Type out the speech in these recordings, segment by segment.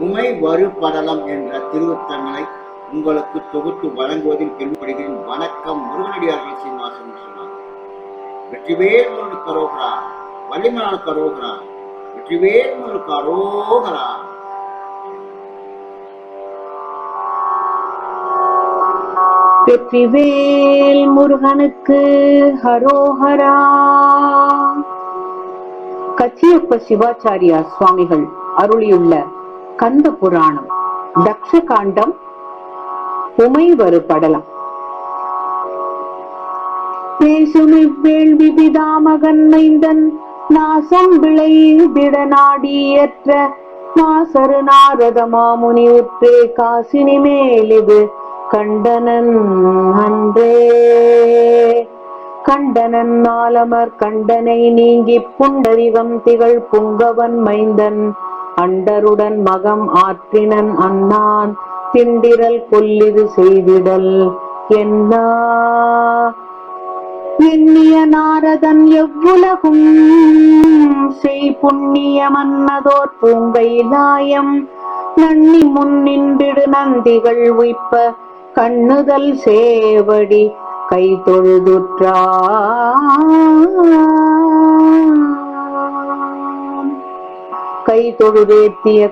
உமை வரு படலம் என்ற திருவுத்தங்களை உங்களுக்கு தொகுத்து வழங்குவதில் பெருமைப்படுகிறேன் வணக்கம் முருகனடியார்கள் சீனிவாசன் சொன்னார். வெற்றிவேல் முருகனுக்கு கரோகரா வள்ளிமலான கரோகரா வெற்றிவேல் முருகனுக்கு கரோகரா வெற்றிவேல் முருகனுக்கு ஹரோஹரா கச்சியப்ப சிவாச்சாரியா சுவாமிகள் அருளியுள்ள கந்த புராணம். தக்ஷ காண்டம் உமைவரு படலம் பேசுமி வேள்வி பிதாமகன் மைந்தன் நாசம் விளைதிட நாடியற்ற நாசரு நாரத மாமுனி உற்றே காசினி மேலிது கண்டனன் அன்றே. கண்டனன் நாலமர் கண்டனை நீங்கி புண்டரிகம் திகழ் புங்கவன் மைந்தன் அண்டருடன் மகம் ஆற்றினன் அண்ணான் திண்டிரல் கொல்லிது செய்திடல் என்னா? எண்ணிய நாரதன் எவ்வுலகும் செய் புண்ணிய மன்னதோர் பூங்கைலாயம் நன்னி முன்னின்றிடு நந்திகள் உய்ப்ப கண்ணுதல் சேவடி கை தொழுதுற்றா கை தொழுதேத்திய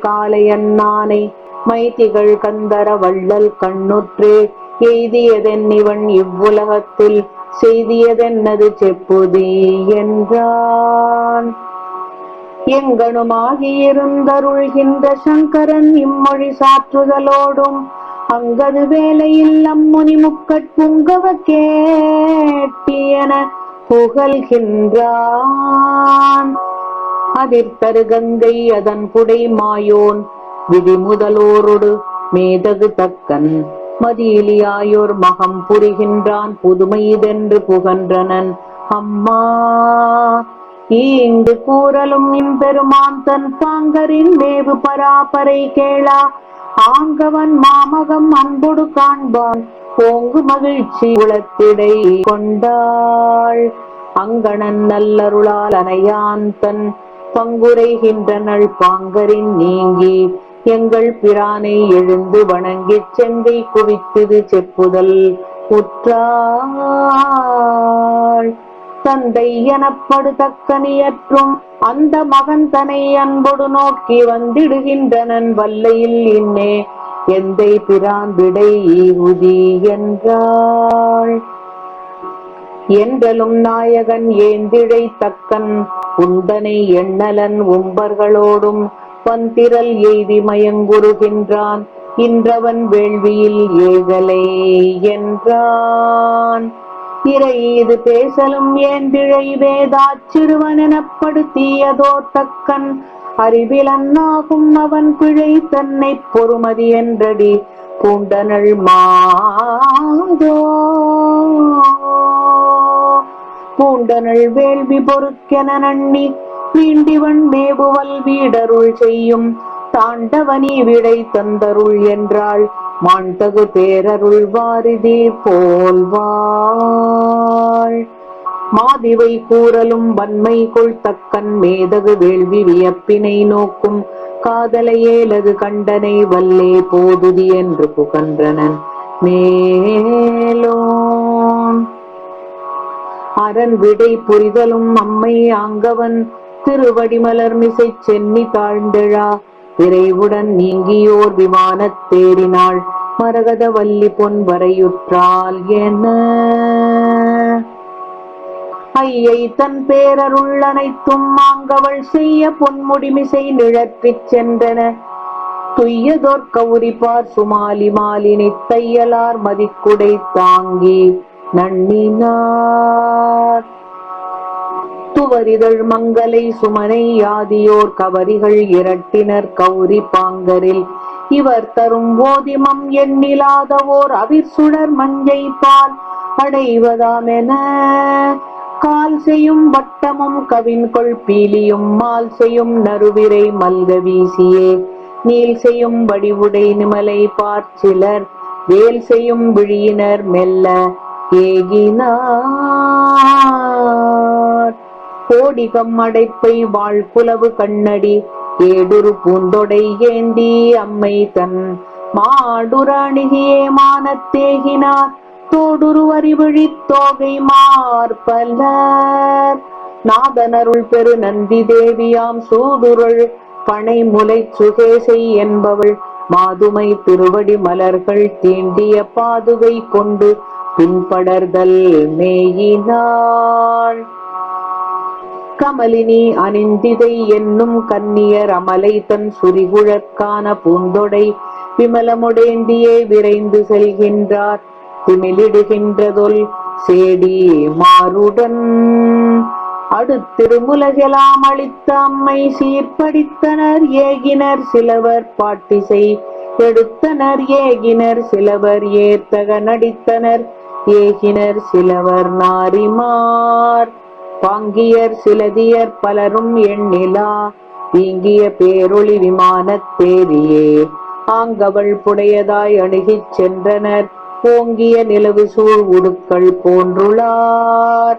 அண்ணானை மைத்திகள் கந்தர வள்ளல் கண்ணுற்றே. எய்தியதென் இவன் இவ்வுலகத்தில் செய்தியதென்னது செப்புதி என்றான். எங்கனுமாகியிருந்தருள்கின்ற சங்கரன் இம்மொழி சாற்றுதலோடும் அங்கது வேலையில் அம்முனி முக்கட் புங்கவ கேட்டியன புகழ்கின்றான். அதிர்த்தரு கங்கை அதன் புடை மாயோன். விதி முதலோரோடு மேதகு தக்கன். மதியிலியாயோர் மகம் புரிகின்றான் புதுமைதென்று புகன்றனன். அம்மா இங்கு கூறலும் இம்பெருமான் தன் பாங்கரின் மேவு பராபரை கேளா. ஆங்கவன் மாமகம் அன்பொடு காண்பான் ஓங்கு மகிழ்ச்சி உளத்திடை கொண்டாள். அங்கணன் நல்லருளால் அனையான் தன் பங்குரைகின்றனள் பாங்கரின் நீங்கி எங்கள் பிரானை எழுந்து வணங்கிச் செங்கை குவித்தது செப்புதல் உற்றாள் தந்தை எனப்படுதக்கனியற்றும் அந்த மகன் தனை அன்போடு நோக்கி வந்திடுகின்றனன் வல்லையில் இன்னே எந்தை பிரான் விடை ஈகுதி என்றாள். என்றலும் நாயகன் ஏந்திழை தக்கன் உந்தனை எண்ணலன் உம்பர்களோடும் பந்திரல் எய்தி மயங்குருகின்றான் இன்றவன் வேள்வியில் ஏகலே என்றான். இறை இது பேசலும் ஏந்திழை வேதாச்சிறுவன் எனப்படுத்தியதோ தக்கன். அறிவில் அண்ணாகும் அவன் பிழை தன்னை பொறுமதி என்றடி. பூண்டனள் மாதோ பூண்டனள் வேள்வி பொறுக்கென நண்ணி வீண்டிவன் மேபுவல் வீடருள் செய்யும் தாண்டவனி விடை தந்தருள் என்றாள் மாண்டகு பேரருள் வாரிதி போல்வாள். மாதிவை கூறலும் வன்மை கொள் தக்கன் மேதகு வேள்வி வியப்பினை நோக்கும் காதலையேலது கண்டனை வல்லே போதுதி என்று புகன்றனன் மேலோ அரண் விடை புரிதலும் அம்மை ஆங்கவன். திருவடிமலர் மிசை சென்னி தாழ்ந்தெழா. விரைவுடன் நீங்கியோர் விமானத் தேறினாள். மரகத வல்லி பொன் வரையுற்றால் என. ஐயை தன் பேரருள் அனைத்தும் ஆங்கவள் செய்ய பொன்முடிமிசை நிழற்றிச் சென்றன. துய்யதோர் கவுரிப்பார் சுமாலி மாலினி தையலார் மதிக்குடை தாங்கி. நண்ணினார். துவரிதழ் மங்கலை சுமனை யாதியோர் கவரிகள் இரட்டினர் கௌரி பாங்கரில். இவர் தரும் போதிமம் எண்ணிலாதவோர் அவிர் சுடர் மஞ்சை பால் அடைவதாமென. கால் செய்யும் வட்டமும் கவின் கொள் பீலியும் மால் செய்யும் நறுவிரை மல்க வீசியே. நீல் செய்யும் வடிவுடை நிமலை பார்ச்சிலர் வேல் செய்யும் விழியினர் மெல்ல. ஏகினார் கோடிகம் அடைப்பை வாழ்குலவு கண்ணடி ஏடுரு பூந்தொடை ஏந்தி அம்மை தன் மாடுர அணுகியே மானத்தேகினார் தோடுரு அறிவழி தோகை மார்பலர் நாதனருள் பெரு நந்தி தேவியாம் சூதுருள் பனை முலை சுகேசை என்பவள். மாதுமை திருவடி மலர்கள் தீண்டிய பாதுகை கொண்டு பின்படர்தல் மேயினாள். கமலினி அணிந்திதை என்னும் கன்னியர் அமலை தன் சுரிகுழற்கான பூந்தொடை விமலமுடேந்தியே விரைந்து செல்கின்றார். திமிலிடுகின்றதொல் சேடி மாறுடன் அடுத்திருமுலகெலாம் அளித்த அம்மை சீர்படித்தனர். ஏகினர் சிலவர் பாட்டிசை எடுத்தனர். ஏகினர் சிலவர் ஏத்தக நடித்தனர். ஏகினர் சிலவர் நாரிமார். பாங்கியர் சிலதியர் பலரும் எண்ணிலா. வீங்கிய பேரொளி விமானத் தேரியே. ஆங்கவள் புடையதாய் அணுகிச் சென்றனர். ஓங்கிய நிலவு சூழ் உடுக்கள் போன்றுளார்.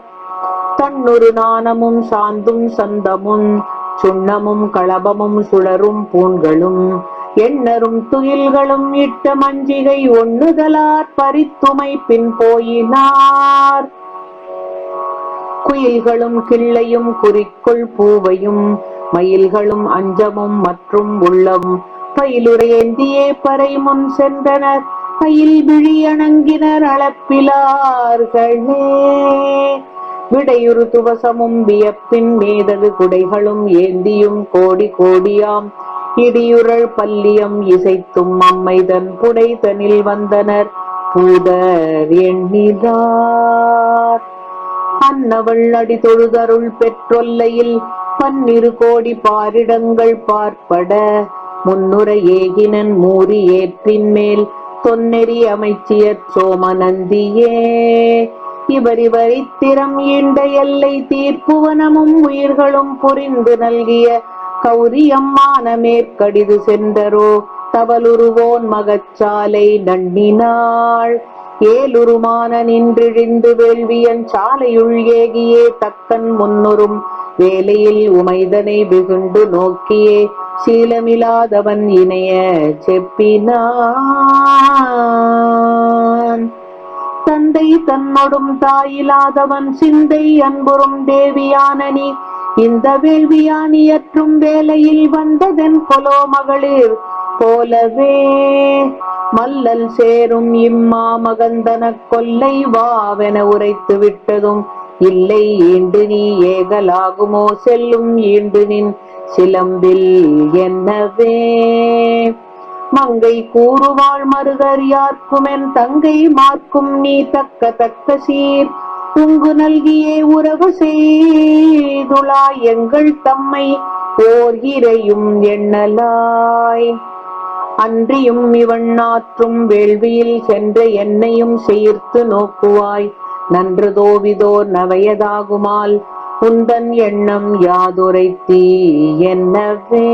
தன்னொரு நாணமும் சாந்தும் சந்தமும் சுண்ணமும் களபமும் சுழரும் பூண்களும். எண்ணரும் துயில்களும் இட்ட மஞ்சிகை ஒண்ணுதலார் பரித்துமை பின் போயினார். குயில்களும் கிள்ளையும் குறிக்குள் பூவையும் மயில்களும் அஞ்சமும் மற்றும் உள்ளம். பயிலுரையேந்தியே பறை முன் சென்றனர். பயில் விழியணங்கினர் அளப்பிலார்களே. விடையுறு துவசமும் வியப்பின் மேதகு குடைகளும் ஏந்தியும் கோடி கோடியாம். இடியுரள் பல்லியம் இசைத்தும் அம்மைதன் புடைதனில் வந்தனர். பூதர் எண்ணிதார் அன்னவள் அடி தொழுதருள் பெற்றொல்லையில் பன்னிரு கோடி பாரிடங்கள் பார்ப்பட. முன்னுரை ஏகினன் மூறி ஏற்றின் மேல் தொன்னெறி அமைச்சியர் சோமநந்தியே. இவர் இவரித்திரம் ஈண்ட எல்லை தீர்ப்புவனமும் உயிர்களும் புரிந்து நல்கிய கௌரியம்மான மேற்கடிது சென்றரோ தவலுருவோன் மகச்சாலை நண்ணினாள். ஏலுருமான நின்றிழிந்து வேள்வியன் சாலையுள் ஏகியே தக்கன் முன்னுறும் வேலையில் உமைதனை வெகுண்டு நோக்கியே சீலமிலாதவன் இணைய செப்பினான். தந்தை தன்னொடும் தாயிலாதவன் சிந்தை அன்புறும் தேவியான நீ இந்த வேள்வியானியற்றும் வேலையில் வந்ததென் கொலோ மகளிர் போலவே. மல்லல் சேரும் இம்மா மகந்தன கொல்லை வாவென உரைத்து விட்டதும் இல்லை ஈண்டு நீ ஏகலாகுமோ? செல்லும் ஈண்டு நின் சிலம்பில் என்னவே. மங்கை கூறுவாள் மருகர் யார்க்குமென் தங்கை மார்க்கும் நீ தக்க தக்க சீர். துங்கு நல்கியே உறவு செய்துளாய் எங்கள் தம்மை. ஓர் இறையும் எண்ணலாய். அன்றியும் இவன் ஆற்றும் வேள்வியில் சென்ற என்னையும் சேர்த்து நோக்குவாய். நன்று தோவிதோர் நவையதாகுமால் உந்தன் எண்ணம் யாதுரைத்தீ என்னவே.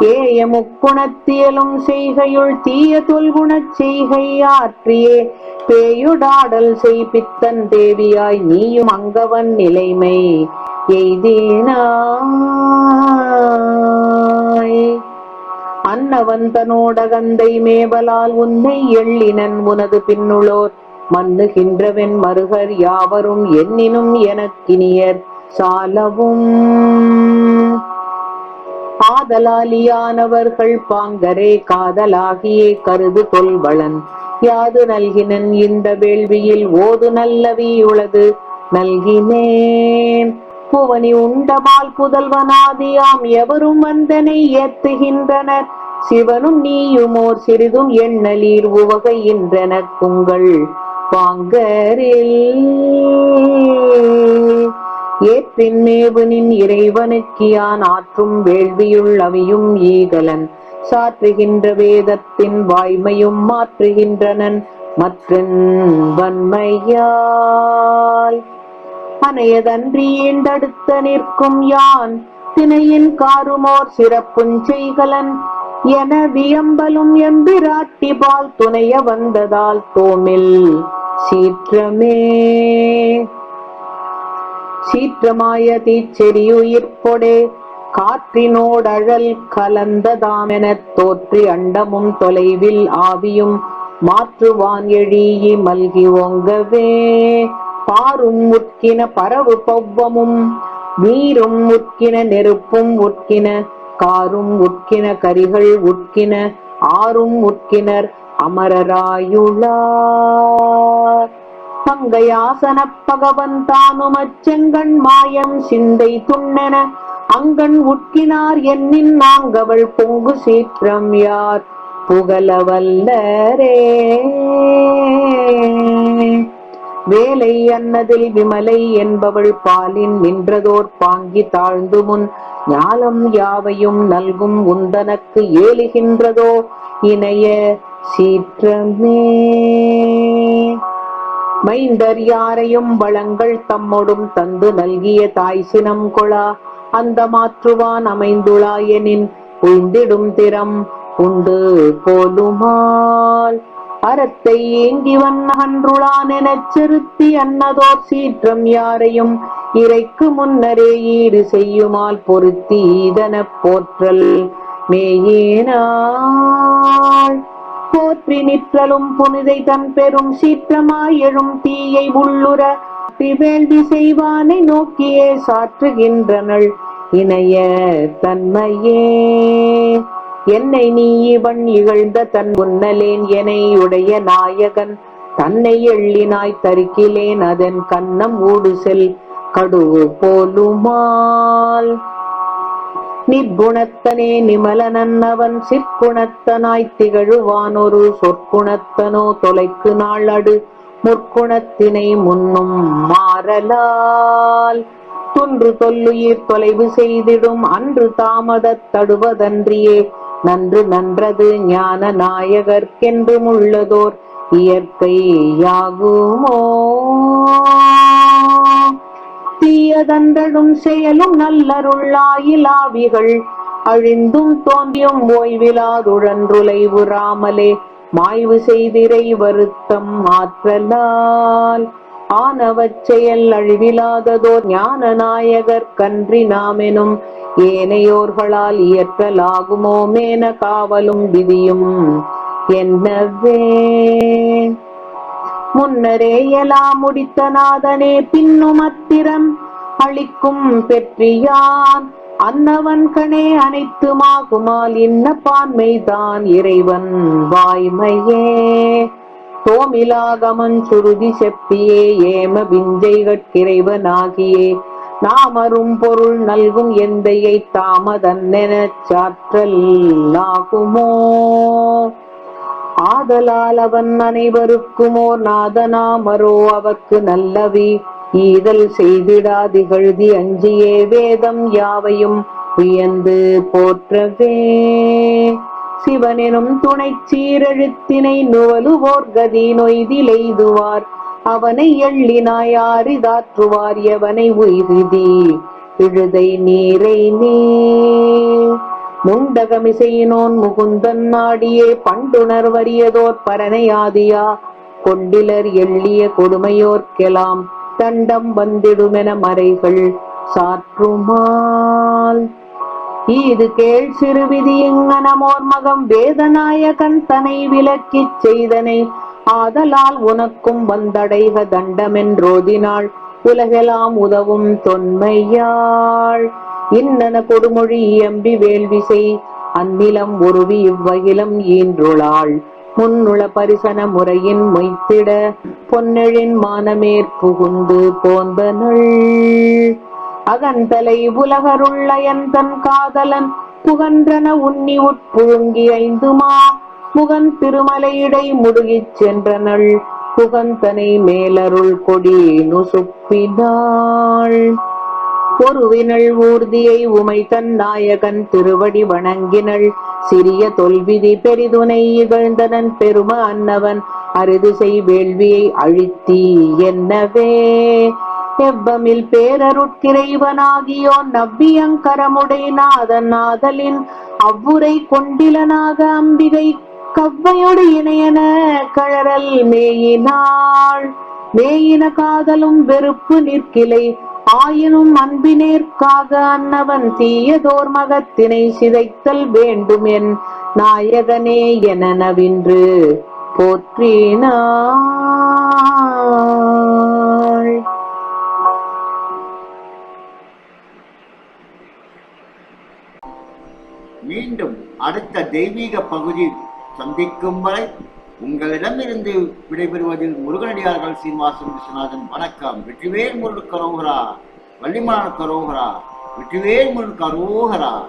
ஏய முக்குணத்தியலும் செய்கையுள் தீய தொல்குணச் செய்கை ஆற்றியே. பேயுடாடல் செய்பித்தன் தேவியாய் நீயும் அங்கவன் நிலைமை எய்தினாய். அன்னவன் தனோடகந்தை மேவலால் உன்னை எள்ளினன் உனது பின்னுளோர். மன்னுகின்றவன் மருகர் யாவரும் எண்ணினும் எனக்கினியர் சாலவும். ஆதலாலியானவர்கள் பாங்கரே காதலாகியே கருது கொள்வளன் யாது நல்கினன் இந்த வேள்வியில் ஓது நல்லவி உளது நல்கினேன். புவனி உண்டமால் புதல்வனாதியாம் எவரும் வந்தனை ஏத்துகின்றனர். சிவனும் நீயுமோர் சிறிதும் எண்ணலீர் உவகையின்றன உங்கள் பாங்கரில் ஏற்றின் மேவுனின் இறைவனுக்கியான் ஆற்றும் வேள்வியுள் அவியும் ஈகலன். சாற்றுகின்ற வேதத்தின் வாய்மையும் மாற்றுகின்றனன் மற்றன் வன்மையால். அணையதன்றி ஈண்டடுத்த நிற்கும் யான் திணையின் காருமோர் சிறப்புஞ் செய்கலன். என வியம்பலும் எம்பிராட்டி பால் துணைய வந்ததால் தோமில் சீற்றமே. சீற்றமாய தீச்செறியுயிர்ப்பொடே காற்றினோடழல் கலந்ததாமெனத் தோற்றி அண்டமும் தொலைவில் ஆவியும் மாற்றுவான் எழியி மல்கி ஓங்கவே. பாரும் உட்கின பரவு பவ்வமும் நீரும் உட்கின நெருப்பும் உட்கின காரும் உட்கின கரிகள் உட்கின ஆறும் உட்கினர் அமரராயுளார் பங்கையாசன பகவன் தானுமச்செங்கண் மாயம் சிந்தை துண்ணென அங்கண் உட்கினார் என்னின் நாங்கவள் பொங்கு சீற்றம் யார்? புகழவல்லரே வேலை அன்னதில் விமலை என்பவள் பாலின் நின்றதோர் பாங்கி தாழ்ந்து முன் ஞாலம் யாவையும் நல்கும் உந்தனக்கு ஏலுகின்றதோ இணைய சீற்றமே. மைந்தர் யாரையும் வளங்கள் தம்மொடும் தந்து நல்கிய தாய் சினம் கொளா. அந்த மாற்றுவான் அமைந்துளாயெனின் உய்ந்திடும் திறம் உண்டு போலுமால். அறத்தை ஏங்கி வண்ணகன்றுளான் எனச் சிறுத்தி அன்னதோர் சீற்றம் யாரையும் இறைக்கு முன்னரே ஈடு செய்யுமால் பொருத்தி இதனப் போற்றல் மேயேனாள். போற்றி நிற்றலும் புனிதை தன் பெரும் சீற்றமாய் எழும் தீயை உள்ளுர வேள்வி செய்வானை நோக்கியே சாற்றுகின்றனள் இணைய தன்மையே. என்னை நீ இவன் இகழ்ந்த தன் உன்னலேன் எனை உடைய நாயகன். தன்னை எள்ளினாய் தரிக்கிலேன் அதன் கண்ணம் ஊடு செல் கடுவு போலுமால் நிர்குணத்தனே நிமலனன்னவன் சிற்குணத்தனாய் திகழுவான் ஒரு சொற்குணத்தனோ தொலைக்கு நாள் அடு முற்குணத்தினை முன்னும் மாறலால் துன்று தொல்லுயிர் தொலைவு செய்திடும். அன்று தாமதத் தடுவதன்றியே நன்று நன்றது ஞான நாயகர்க்கென்றும் உள்ளதோர் இயற்கையாகுமோ தீயதன்றடும் செயலும் நல்லருள்ளாயிலாவிகள் அழிந்தும் தோன்றியும் ஓய்விலாதுழன்றுலைவுறாமலே மாய்வு செய்திரை வருத்தம் மாற்றலால். ஆனவச் செயல் அழிவிலாததோர் ஞான நாயகர் கன்றி நாமெனும் ஏனையோர்களால் இயற்றலாகுமோ மேன காவலும் விதியும். என்னவே முன்னரே எலாம் முடித்த நாதனே பின்னும் அத்திரம் அளிக்கும் பெற்றியான். அன்னவன் கணே அனைத்துமாகுமால் இன்ன பான்மைதான் இறைவன் வாய்மையே. தோமிலாகமன் சுருதி செப்பியே ஏம விஞ்சைகட்கிறைவனாகியே நாமரும் பொருள் நல்கும் எந்தையை தாமதன்னெனச் சாற்றல் ஆகுமோ? ஆதலால் அவன் அனைவருக்குமோர் நாதனாமரோ அவக்கு நல்லவி. ஈதல் செய்திடாதிகழ்தி அஞ்சியே வேதம் யாவையும் உயர்ந்து போற்றவே. சிவனெனும் துணைச் சீரெழுத்தினை நுவலுவோர் கதி நொய்திலெய்துவார். அவனை எள்ளினாய் ஆறிதாற்றுவார் எவனை உய்விதி இழுதை நீரை நீ. முண்டகமிசையினோன் முகுந்தன் நாடியே பண்டுணர் வறியதோர் பரனையாதியா. கொண்டிலர் எள்ளிய கொடுமையோர்க்கெலாம் தண்டம் வந்திடுமென மறைகள் சாற்றுமால். இது கேள் சிறுவிதி எங்கனமோர் மகம் வேதநாயகன் தனை விலக்கிச் செய்தனை. ஆதலால் உனக்கும் வந்தடைக தண்டமென்றோதினாள் உலகெல்லாம் உதவும் தொன்மையாள். இன்னன கொடுமொழி இயம்பி வேள்விசை அந்நிலம் உருவி இவ்வகிலம் ஈன்றுளாள். முன்னுள பரிசன முறையின் மொய்த்திட பொன்னெழின் மானமேற் புகுந்து போந்தனள் அகந்தலை உலகருள்ளயன் தன் காதலன் புகன்றன உன்னி உட்புழுங்கி ஐந்துமா. முகன் திருமலையிடை முடுகிச் சென்றனள் புகந்தனை மேலருள் கொடி நுசுப்பினாள். பொருவினள் ஊர்தியை உமை தன் நாயகன் திருவடி வணங்கினள். சிறிய தொல்விதி பெரிதுனை இகழ்ந்தனன் பெரும அன்னவன். அரிதுசை வேள்வியை அழித்தி என்னவே? எவ்வமில் பேரருட்கிறைவனாகியோன் நவ்வியங்கரமுடை நாதன் நாதலின் அவ்வுரை கொண்டிலனாக அம்பிகை கவ்வையோடு இணையன கழறல் மேயினாள். மேயின காதலும் வெறுப்பு நிற்கிலை. ஆயினும் அன்பினேற்காக அன்னவன் தீயதோர் மகத்தினை சிதைத்தல் வேண்டும் என் நாயகனே என நவின்று போற்றினாள். மீண்டும் அடுத்த தெய்வீக பகுதியில் சந்திக்கும் வரை உங்களிடமிருந்து விடைபெறுவதில் முருகனடியார்கள் சீனிவாசன் விஸ்வநாதன். வணக்கம். வெற்றிவேல் முருகன் கரோகரா. வள்ளிமான கரோகரா. வெற்றிவேல் முருகன் கரோகரா.